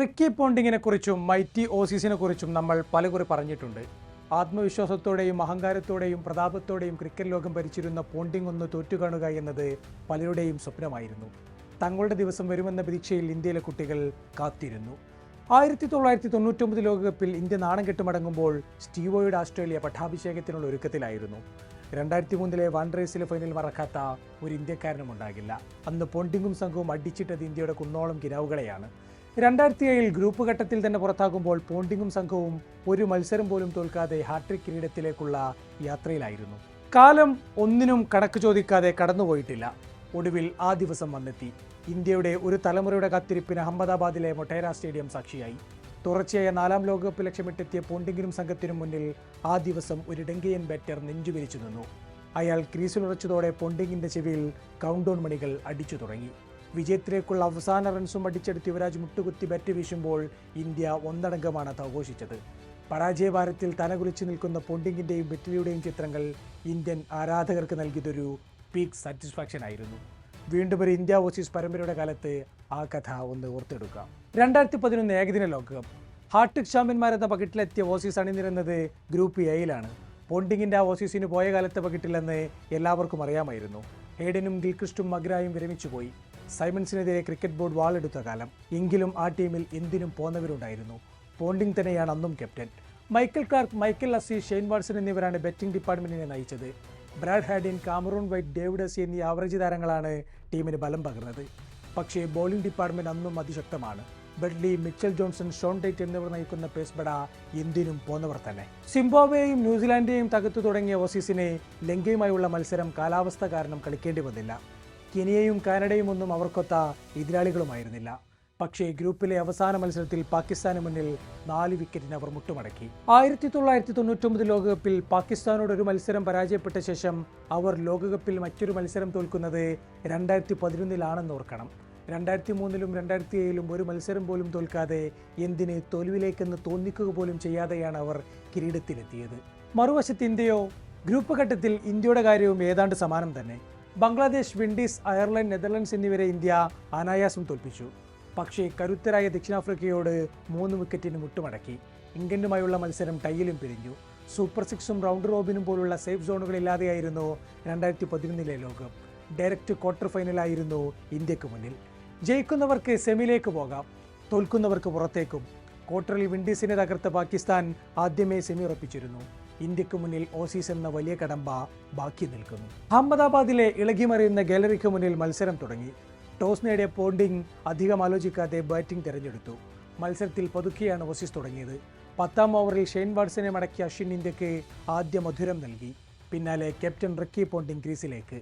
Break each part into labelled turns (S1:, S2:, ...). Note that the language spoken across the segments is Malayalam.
S1: റിക്കി പോണ്ടിങ്ങിനെ കുറിച്ചും മൈറ്റി ഓസീസിനെ കുറിച്ചും നമ്മൾ പലകുറി പറഞ്ഞിട്ടുണ്ട്. ആത്മവിശ്വാസത്തോടെയും അഹങ്കാരത്തോടെയും പ്രതാപത്തോടെയും ക്രിക്കറ്റ് ലോകം ഭരിച്ചിരുന്ന പോണ്ടിങ് ഒന്ന് തോറ്റുകാണുക എന്നത് പലരുടെയും സ്വപ്നമായിരുന്നു. തങ്ങളുടെ ദിവസം വരുമെന്ന പ്രതീക്ഷയിൽ ഇന്ത്യയിലെ കുട്ടികൾ കാത്തിരുന്നു. ആയിരത്തി തൊള്ളായിരത്തി തൊണ്ണൂറ്റൊമ്പത് ലോകകപ്പിൽ ഇന്ത്യ നാണം കെട്ടുമടങ്ങുമ്പോൾ സ്റ്റീവോയുടെ ഓസ്ട്രേലിയ പട്ടാഭിഷേകത്തിനുള്ള ഒരുക്കത്തിലായിരുന്നു. രണ്ടായിരത്തി മൂന്നിലെ റേസിലെ ഫൈനൽ മറക്കാത്ത ഒരു ഇന്ത്യക്കാരനും ഉണ്ടാകില്ല അന്ന് പോണ്ടിങ്ങും സംഘവും അടിച്ചിട്ടത് ഇന്ത്യയുടെ കുന്നോളം കിനാവുകളെയാണ് രണ്ടായിരത്തി ഏഴിൽ ഗ്രൂപ്പ് ഘട്ടത്തിൽ തന്നെ പുറത്താകുമ്പോൾ പോണ്ടിങ്ങും സംഘവും ഒരു മത്സരം പോലും തോൽക്കാതെ ഹാട്രിക് കിരീടത്തിലേക്കുള്ള യാത്രയിലായിരുന്നു. കാലം ഒന്നിനും കണക്ക് ചോദിക്കാതെ കടന്നുപോയിട്ടില്ല. ഒടുവിൽ ആ ദിവസം വന്നെത്തി. ഇന്ത്യയുടെ ഒരു തലമുറയുടെ കാത്തിരിപ്പിന് അഹമ്മദാബാദിലെ മൊട്ടേര സ്റ്റേഡിയം സാക്ഷിയായി. തുടർച്ചയായ നാലാം ലോകകപ്പ് ലക്ഷ്യമിട്ടെത്തിയ പോണ്ടിങ്ങിനും സംഘത്തിനും മുന്നിൽ ആ ദിവസം ഒരു ഡെങ്കയൻ ബാറ്റർ നെഞ്ചുവിരിച്ചു നിന്നു. അയാൾ ക്രീസിലുറച്ചതോടെ പോണ്ടിങ്ങിന്റെ ചെവിയിൽ കൗണ്ട് ഡൗൺ മണികൾ അടിച്ചു തുടങ്ങി. വിജയത്തിലേക്കുള്ള അവസാന റൺസും അടിച്ചെടുത്ത് യുവരാജ് മുട്ടുകുത്തി ബാറ്റ് വീശുമ്പോൾ ഇന്ത്യ ഒന്നടങ്കമാണ് ആഘോഷിച്ചത്. പരാജയഭാരത്തിൽ തലകുലിച്ചു നിൽക്കുന്ന പൊണ്ടിങ്ങിന്റെയും ബെറ്റിലിയുടെയും ചിത്രങ്ങൾ ഇന്ത്യൻ ആരാധകർക്ക് നൽകിയതൊരു പീക്ക് സാറ്റിസ്ഫാക്ഷൻ ആയിരുന്നു. വീണ്ടും ഒരു ഇന്ത്യ ഓസീസ് പരമ്പരയുടെ കാലത്ത് ആ കഥ ഒന്ന് ഓർത്തെടുക്കാം രണ്ടായിരത്തി പതിനൊന്ന് ഏകദിന ലോകകപ്പ്. ഹാർട്ടിക് ചാമ്പ്യന്മാരെന്ന പകിട്ടിലെത്തിയ ഓസീസ് അണിനിരുന്നത് ഗ്രൂപ്പ് എയിലാണ് പോണ്ടിങ്ങിന്റെ ആ ഓസീസിന് പോയ കാലത്തെ പകിട്ടില്ലെന്ന് എല്ലാവർക്കും അറിയാമായിരുന്നു. ഹേഡനും ഗിൽക്രിസ്റ്റും മഗ്രായും വിരമിച്ചുപോയി. സൈമൺസിനെതിരെ ക്രിക്കറ്റ് ബോർഡ് വാളെടുത്ത കാലം. എങ്കിലും ആ ടീമിൽ എന്തിനും പോന്നവരുണ്ടായിരുന്നു. പോണ്ടിങ് തന്നെയാണ് അന്നും captain. Michael Clarke Michael Hussey Shane Watson എന്നിവരാണ് ബാറ്റിംഗ് ഡിപ്പാർട്ട്മെന്റിനെ നയിച്ചത്. Brad Haddin Cameron White David Hussey എന്നീ ആവറേജ് താരങ്ങളാണ് ടീമിന് ബലം പകർന്നത്. പക്ഷേ ബോളിംഗ് ഡിപ്പാർട്ട്മെന്റ് അന്നും അതിശക്തമാണ്. Brett Lee Mitchell Johnson Shaun Tait എന്നിവർ നയിക്കുന്ന പേസ് ബഡ എന്തിനും പോന്നവർ തന്നെ. സിംബാബ്വേയും ന്യൂസിലാൻഡിനെയും തകർത്തു തുടങ്ങിയ ഓസീസിനെ ലങ്കയുമായുള്ള മത്സരം കാലാവസ്ഥ കാരണം കളിക്കേണ്ടി വന്നില്ല. കെനിയയും കാനഡയും ഒന്നും അവർക്കൊത്ത എതിരാളികളുമായിരുന്നില്ല. പക്ഷേ ഗ്രൂപ്പിലെ അവസാന മത്സരത്തിൽ പാകിസ്ഥാന് മുന്നിൽ നാല് വിക്കറ്റിന് അവർ മുട്ടുമടക്കി. ആയിരത്തി തൊള്ളായിരത്തി തൊണ്ണൂറ്റൊമ്പത് ലോകകപ്പിൽ പാകിസ്ഥാനോട് ഒരു മത്സരം പരാജയപ്പെട്ട ശേഷം അവർ ലോകകപ്പിൽ മറ്റൊരു മത്സരം തോൽക്കുന്നത് രണ്ടായിരത്തി പതിനൊന്നിലാണെന്ന് ഓർക്കണം. രണ്ടായിരത്തി മൂന്നിലും രണ്ടായിരത്തി ഏഴിലും ഒരു മത്സരം പോലും തോൽക്കാതെ എന്തിന് തോൽവിയിലേക്കെന്ന് തോന്നിക്കുക പോലും ചെയ്യാതെയാണ് അവർ കിരീടത്തിലെത്തിയത്. മറുവശത്ത് ഇന്ത്യയോ? ഗ്രൂപ്പ് ഘട്ടത്തിൽ ഇന്ത്യയുടെ കാര്യവും ഏതാണ്ട് സമാനം തന്നെ. ബംഗ്ലാദേശ് വിൻഡീസ് അയർലൻഡ് നെതർലൻഡ്സ് എന്നിവരെ ഇന്ത്യ അനായാസം തോൽപ്പിച്ചു. പക്ഷേ കരുത്തരായ ദക്ഷിണാഫ്രിക്കയോട് മൂന്ന് വിക്കറ്റിന് മുട്ടുമടക്കി. ഇംഗ്ലണ്ടുമായുള്ള മത്സരം ടൈയിലും പിരിഞ്ഞു. സൂപ്പർ സിക്സും റൗണ്ട് റോബിനും പോലുള്ള സേഫ് സോണുകളില്ലാതെയായിരുന്നു രണ്ടായിരത്തി പതിനൊന്നിലെ ലോകകപ്പ് ഡയറക്റ്റ് ക്വാർട്ടർ ഫൈനലായിരുന്നു ഇന്ത്യയ്ക്ക് മുന്നിൽ. ജയിക്കുന്നവർക്ക് സെമിയിലേക്ക് പോകാം തോൽക്കുന്നവർക്ക് പുറത്തേക്കും. ക്വാർട്ടറിൽ വിൻഡീസിനെ തകർത്ത പാകിസ്ഥാൻ ആദ്യമേ സെമി ഉറപ്പിച്ചിരുന്നു. ഇന്ത്യയ്ക്ക് മുന്നിൽ ഓസീസ് എന്ന വലിയ കടമ്പ ബാക്കി നിൽക്കുന്നു. അഹമ്മദാബാദിലെ ഇളകിമറിയുന്ന ഗാലറിക്ക് മുന്നിൽ മത്സരം തുടങ്ങി. ടോസ് നേടിയ പോണ്ടിങ് അധികം ആലോചിക്കാതെ ബാറ്റിംഗ് തിരഞ്ഞെടുത്തു. മത്സരത്തിൽ പതുക്കെയാണ് ഓസീസ് തുടങ്ങിയത്. പത്താം ഓവറിൽ ഷെയ്ൻ വാട്സനെ മടക്കിയ അശ്വിൻ ഇന്ത്യയ്ക്ക് ആദ്യ മധുരം നൽകി. പിന്നാലെ ക്യാപ്റ്റൻ റിക്കി പോണ്ടിങ് ക്രീസിലേക്ക്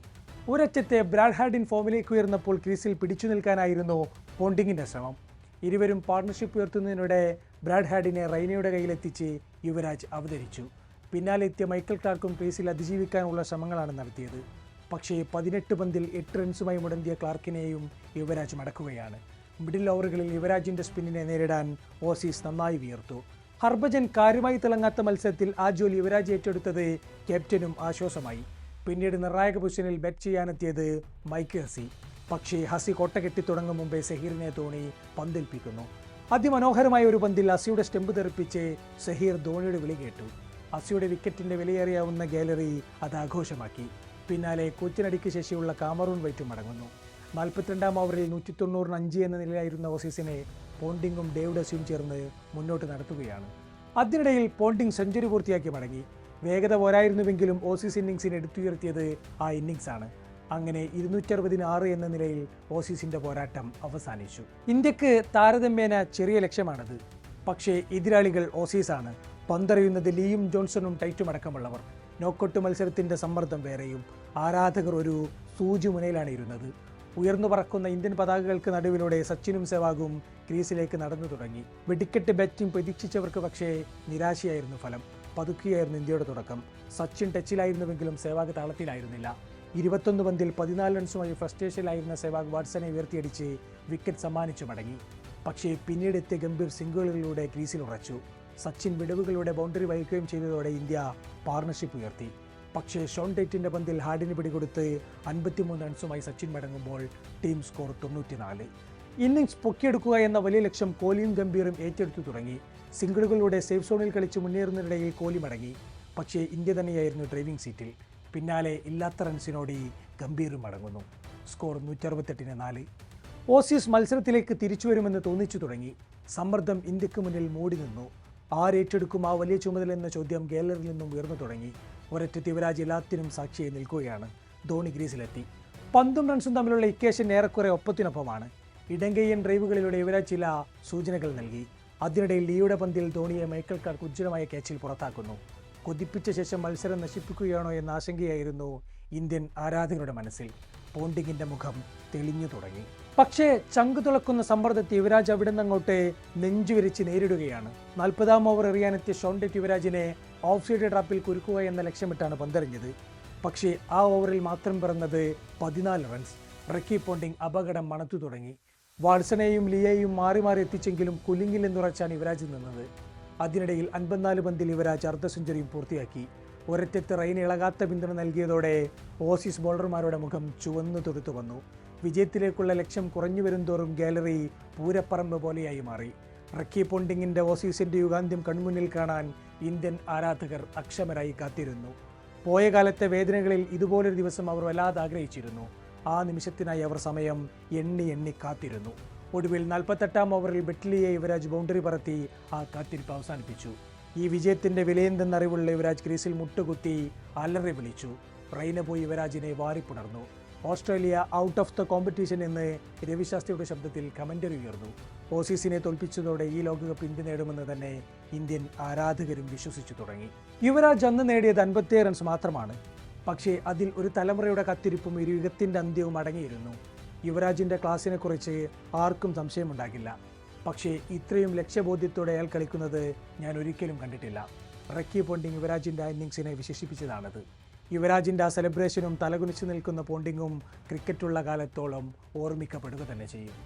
S1: ഒരറ്റത്തെ ബ്രാഡ്ഹാഡിൻ ഫോമിലേക്ക് ഉയർന്നപ്പോൾ ക്രീസിൽ പിടിച്ചു നിൽക്കാനായിരുന്നു പോണ്ടിങ്ങിന്റെ ശ്രമം. ഇരുവരും പാർട്ണർഷിപ്പ് ഉയർത്തുന്നതിനിടെ ബ്രാഡ്ഹാഡിനെ റൈനയുടെ കയ്യിലെത്തിച്ച് യുവരാജ് അവതരിച്ചു. പിന്നാലെ എത്തിയ മൈക്കൽ ക്ലാർക്കും ക്രീസിൽ അതിജീവിക്കാനുള്ള ശ്രമങ്ങളാണ് നടത്തിയത്. പക്ഷേ പതിനെട്ട് പന്തിൽ എട്ട് റൺസുമായി മുടന്തിയ ക്ലാർക്കിനെയും യുവരാജ് മടക്കുകയാണ്. മിഡിൽ ഓവറുകളിൽ യുവരാജിന്റെ സ്പിന്നിനെ നേരിടാൻ ഓസീസ് നന്നായി വിയർത്തു. ഹർഭജൻ കാര്യമായി തിളങ്ങാത്ത മത്സരത്തിൽ ആ ജോലി യുവരാജ് ഏറ്റെടുത്തത് ക്യാപ്റ്റനും ആശ്വാസമായി. പിന്നീട് നിർണായക പൊസിഷനിൽ ബാറ്റ് ചെയ്യാനെത്തിയത് മൈക്ക് ഹസി. പക്ഷേ ഹസി കോട്ട കെട്ടി തുടങ്ങും മുമ്പേ സഹീറിനെ തോണി പന്തേൽപ്പിക്കുന്നു. അതിമനോഹരമായ ഒരു പന്തിൽ ഹസിയുടെ സ്റ്റെമ്പ് തെറിപ്പിച്ച് സഹീർ ധോണിയുടെ വിളി കേട്ടു. ഹസിയുടെ വിക്കറ്റിന്റെ വിലയേറിയാവുന്ന ഗാലറി അത് ആഘോഷമാക്കി. പിന്നാലെ കൊച്ചിനടിക്ക് ശേഷിയുള്ള കാമറൂൺ വൈറ്റും മടങ്ങുന്നു നാൽപ്പത്തിരണ്ടാം ഓവറിൽ നൂറ്റി തൊണ്ണൂറിന് അഞ്ച് എന്ന നിലയിലായിരുന്ന ഓസീസിനെ പോണ്ടിങ്ങും ഡേവിഡസും ചേർന്ന് മുന്നോട്ട് നടത്തുകയാണ്. അതിനിടയിൽ പോണ്ടിങ് സെഞ്ചുറി പൂർത്തിയാക്കി മടങ്ങി. വേഗത പോരായിരുന്നുവെങ്കിലും ഓസീസ് ഇന്നിങ്സിനെ എടുത്തുയർത്തിയത് ആ ഇന്നിങ്സാണ് അങ്ങനെ ഇരുന്നൂറ്ററുപതിന് ആറ് എന്ന നിലയിൽ ഓസീസിന്റെ പോരാട്ടം അവസാനിച്ചു. ഇന്ത്യയ്ക്ക് താരതമ്യേന ചെറിയ ലക്ഷ്യമാണത്. പക്ഷേ എതിരാളികൾ ഓസീസാണ്. പന്തെറിയുന്നത് ലീയും ജോൺസണും ടൈറ്റും അടക്കമുള്ളവർ. നോക്കൗട്ട് മത്സരത്തിന്റെ സമ്മർദ്ദം വേറെയും. ആരാധകർ ഒരു സൂചി മുനയിലാണ് ഇരുന്നത്. ഉയർന്നു പറക്കുന്ന ഇന്ത്യൻ പതാകകൾക്ക് നടുവിലൂടെ സച്ചിനും സെവാഗും ക്രീസിലേക്ക് നടന്നു തുടങ്ങി. വെടിക്കെട്ട് ബാറ്റിംഗ് പ്രതീക്ഷിച്ചവർക്ക് പക്ഷേ നിരാശയായിരുന്നു ഫലം. പതുക്കിയായിരുന്നു ഇന്ത്യയുടെ തുടക്കം. സച്ചിൻ ടച്ചിലായിരുന്നുവെങ്കിലും സെവാഗ് താളത്തിലായിരുന്നില്ല. ഇരുപത്തൊന്ന് പന്തിൽ പതിനാല് റൺസുമായി ഫ്രസ്ട്രേഷനിലായിരുന്ന സെവാഗ് വാട്സനെ ഉയർത്തിയടിച്ച് വിക്കറ്റ് സമ്മാനിച്ചു മടങ്ങി. പക്ഷേ പിന്നീട് എത്തിയ ഗംഭീർ സിംഗിളുകളിലൂടെ ക്രീസിൽ ഉറച്ചു. സച്ചിൻ വിടവുകളുടെ ബൗണ്ടറി വഹിക്കുകയും ചെയ്തതോടെ ഇന്ത്യ പാർട്ണർഷിപ്പ് ഉയർത്തി. പക്ഷേ ഷോൺ ഡേറ്റിന്റെ പന്തിൽ ഹാർഡിന് പിടികൊടുത്ത് അൻപത്തിമൂന്ന് റൺസുമായി സച്ചിൻ മടങ്ങുമ്പോൾ ടീം സ്കോർ തൊണ്ണൂറ്റിനാല്. ഇന്നിങ്സ് പൊക്കിയെടുക്കുക എന്ന വലിയ ലക്ഷ്യം കോഹ്ലിയും ഗംഭീറും ഏറ്റെടുത്തു തുടങ്ങി. സിംഗിളുകളിലൂടെ സേഫ് സോണിൽ കളിച്ച് മുന്നേറുന്നതിനിടയിൽ കോഹ്ലി മടങ്ങി. പക്ഷേ ഇന്ത്യ തന്നെയായിരുന്നു ഡ്രൈവിംഗ് സീറ്റിൽ പിന്നാലെ ഇല്ലാത്ത റൺസിനോടി ഗംഭീറും മടങ്ങുന്നു. സ്കോർ നൂറ്ററുപത്തെട്ടിന് നാല്. ഓസീസ് മത്സരത്തിലേക്ക് തിരിച്ചു വരുമെന്ന് തോന്നിച്ചു തുടങ്ങി. സമ്മർദ്ദം ഇന്ത്യയ്ക്ക് മുന്നിൽ മൂടി നിന്നു. ആരേറ്റെടുക്കും ആ വലിയ ചുമതല എന്ന ചോദ്യം ഗാലറിയിൽ നിന്നും ഉയർന്നു തുടങ്ങി. ഒരൊറ്റ യുവരാജ് എല്ലാത്തിനും സാക്ഷിയായി നിൽക്കുകയാണ്. ധോണി ഗ്രീസിലെത്തി. പന്തും റൺസും തമ്മിലുള്ള ഇക്വേഷൻ ഏറെക്കുറെ ഒപ്പത്തിനൊപ്പമാണ്. ഇടങ്കയ്യൻ ഡ്രൈവുകളിലൂടെ യുവരാജ് ചില സൂചനകൾ നൽകി. അതിനിടയിൽ ലീയുടെ പന്തിൽ ധോണിയെ മൈക്കൽ കാർക്ക് ഉജ്ജ്വലമായ ക്യാച്ചിൽ പുറത്താക്കുന്നു. കൊതിപ്പിച്ച ശേഷം മത്സരം നശിപ്പിക്കുകയാണോ എന്ന ആശങ്കയായിരുന്നു ഇന്ത്യൻ ആരാധകരുടെ മനസ്സിൽ. പോണ്ടിങ്ങിന്റെ മുഖം തെളിഞ്ഞു തുടങ്ങി. പക്ഷേ ചങ്ക് തുളക്കുന്ന സമ്മർദ്ദത്തെ യുവരാജ് അവിടെ നിന്നങ്ങോട്ട് നെഞ്ചുവിരിച്ച് നേരിടുകയാണ്. നാൽപ്പതാം ഓവർ എറിയാനെത്തിയ ഷോൺഡെറ്റ് യുവരാജിനെ ഓഫ് സൈഡ് ട്രാപ്പിൽ കുരുക്കുക എന്ന ലക്ഷ്യമിട്ടാണ് പന്തെറിഞ്ഞത്. പക്ഷേ ആ ഓവറിൽ മാത്രം പിറന്നത് പതിനാല് റൺസ് റക്കി പോണ്ടിങ് അപകടം മണത്തു തുടങ്ങി. വാട്സണെയും ലിയയും മാറി മാറി എത്തിച്ചെങ്കിലും കുലിങ്ങിൽ നിന്നുറച്ചാണ് യുവരാജ് നിന്നത്. അതിനിടയിൽ അൻപത്തിനാല് പന്തിൽ യുവരാജ് അർദ്ധ സെഞ്ചുറിയും പൂർത്തിയാക്കി. ഒരറ്റത്ത് റൈന് ഇളകാത്ത പിന്തുണ നൽകിയതോടെ ഓസീസ് ബോളർമാരുടെ മുഖം ചുവന്നു തൊടുത്തു വന്നു. വിജയത്തിലേക്കുള്ള ലക്ഷ്യം കുറഞ്ഞു വരുംതോറും ഗാലറി പൂരപ്പറമ്പ് പോലെയായി മാറി. റക്കി പോണ്ടിങ്ങിന്റെ ഓസീസിന്റെ യുഗാന്ത്യം കൺമുന്നിൽ കാണാൻ ഇന്ത്യൻ ആരാധകർ അക്ഷമരായി കാത്തിരുന്നു. പോയ കാലത്തെ വേദനകളിൽ ഇതുപോലൊരു ദിവസം അവർ വല്ലാതെ ആഗ്രഹിച്ചിരുന്നു. ആ നിമിഷത്തിനായി അവർ സമയം എണ്ണി എണ്ണി കാത്തിരുന്നു. ഒടുവിൽ നാൽപ്പത്തെട്ടാം ഓവറിൽ ബെറ്റ്ലിയെ യുവരാജ് ബൗണ്ടറി പറത്തി ആ കാത്തിരിപ്പ് അവസാനിപ്പിച്ചു. ഈ വിജയത്തിന്റെ വിലയെന്തെന്നറിവുള്ള യുവരാജ് ക്രീസിൽ മുട്ടുകുത്തി അലറി വിളിച്ചു. റൈന പോയി യുവരാജിനെ വാരിപ്പുണർന്നു. Australia out of the competition എന്ന് രവിശാസ്ത്രിയുടെ ശബ്ദത്തിൽ കമന്ററി ഉയർന്നു. ഓസീസിനെ തോൽപ്പിച്ചതോടെ ഈ ലോകകപ്പ് ഇന്ത്യ നേടുമെന്ന് തന്നെ ഇന്ത്യൻ ആരാധകരും വിശ്വസിച്ചു തുടങ്ങി. യുവരാജ് അന്ന് നേടിയത് അൻപത്തി റൺസ് മാത്രമാണ്. പക്ഷേ അതിൽ ഒരു തലമുറയുടെ കത്തിരിപ്പും ഒരു യുഗത്തിന്റെ അന്ത്യവും അടങ്ങിയിരുന്നു. യുവരാജിന്റെ ക്ലാസിനെക്കുറിച്ച് ആർക്കും സംശയമുണ്ടാകില്ല. പക്ഷേ ഇത്രയും ലക്ഷ്യബോധ്യത്തോടെ അയാൾ കളിക്കുന്നത് ഞാൻ ഒരിക്കലും കണ്ടിട്ടില്ല. റക്കി പോണ്ടിങ് യുവരാജിന്റെ ഇന്നിങ്സിനെ വിശേഷിപ്പിച്ചതാണത്. യുവരാജിന്റെ ആ സെലിബ്രേഷനും തലകുനിച്ചു നിൽക്കുന്ന പോണ്ടിങ്ങും ക്രിക്കറ്റുള്ള കാലത്തോളം ഓർമ്മിക്കപ്പെടുക തന്നെ ചെയ്യും.